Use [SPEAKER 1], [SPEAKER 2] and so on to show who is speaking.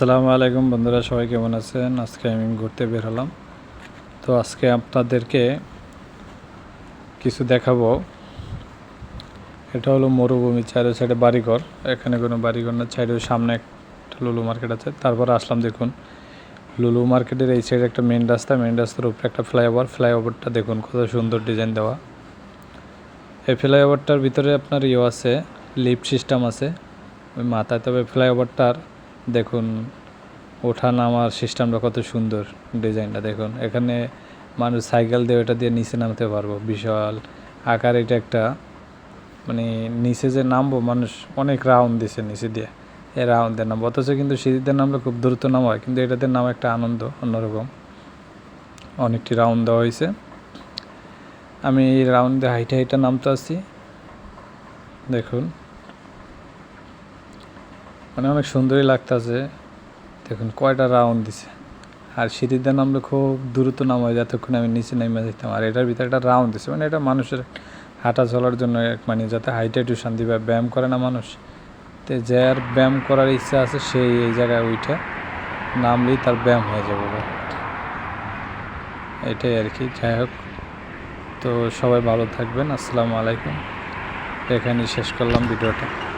[SPEAKER 1] আসসালামু আলাইকুম বন্ধুরা, সবাই কেমন আছেন? আজকে আমি ঘুরতে বের হলাম। তো আজকে আপনাদেরকে কিছু দেখাবো। এটা হলো মরুভূমি চারো সাইডে বাড়িঘর। এখানে কোনো বাড়িঘর না চাইডে সামনে একটা লুলু মার্কেট আছে। তারপর আসলাম দেখুন, লুলু মার্কেটের এই সাইডে একটা মেন রাস্তা। মেন রাস্তার উপরে একটা ফ্লাইওভার। ফ্লাইওভারটা দেখুন, কত সুন্দর ডিজাইন দেওয়া। এই ফ্লাইওভারটার ভিতরে আপনার ইয়ে আছে লিফট সিস্টেম আছে। ওই মাথায় তবে ফ্লাইওভারটার দেখুন ওঠা নামার সিস্টেমটা কত সুন্দর ডিজাইনটা, দেখুন। এখানে মানুষ সাইকেল দিয়ে ওটা দিয়ে নিচে নামতে পারব, বিশাল আকার এটা একটা মানে নিচে যে নামবো, মানুষ অনেক রাউন্ড দিছে নিচে দিয়ে, এই রাউন্ড দিয়ে নামবো। অথচ কিন্তু সিঁড়িতে নামলে খুব দ্রুত নাম হয়, কিন্তু এটাতে নাম একটা আনন্দ, অন্যরকম। অনেকটি রাউন্ড দেওয়া হয়েছে। আমি এই রাউন্ডে হাইটে হাইটে নামতে আসছি। দেখুন। মানে অনেক সুন্দরই লাগতেছে দেখুন কয়টা রাউন্ড দিছে। আর সিঁড়িতে নামলে খুব দ্রুত নাম হয় যতক্ষণ আমি নিচে নেমে যেতাম আর এটার ভিতরে একটা রাউন্ড দিছে মানে এটা মানুষের হাঁটা চলার জন্য এক মানে যাতে হাইটে একটু শান্তি পায় ব্যায়াম করে না মানুষ। তো যার ব্যায়াম করার ইচ্ছা আছে, সেই এই জায়গায় উঠে নামলেই তার ব্যায়াম হয়ে যাবে। এটাই আর কি, যাই হোক। তো সবাই ভালো থাকবেন, আসসালামু আলাইকুম। এখানেই শেষ করলাম ভিডিওটা।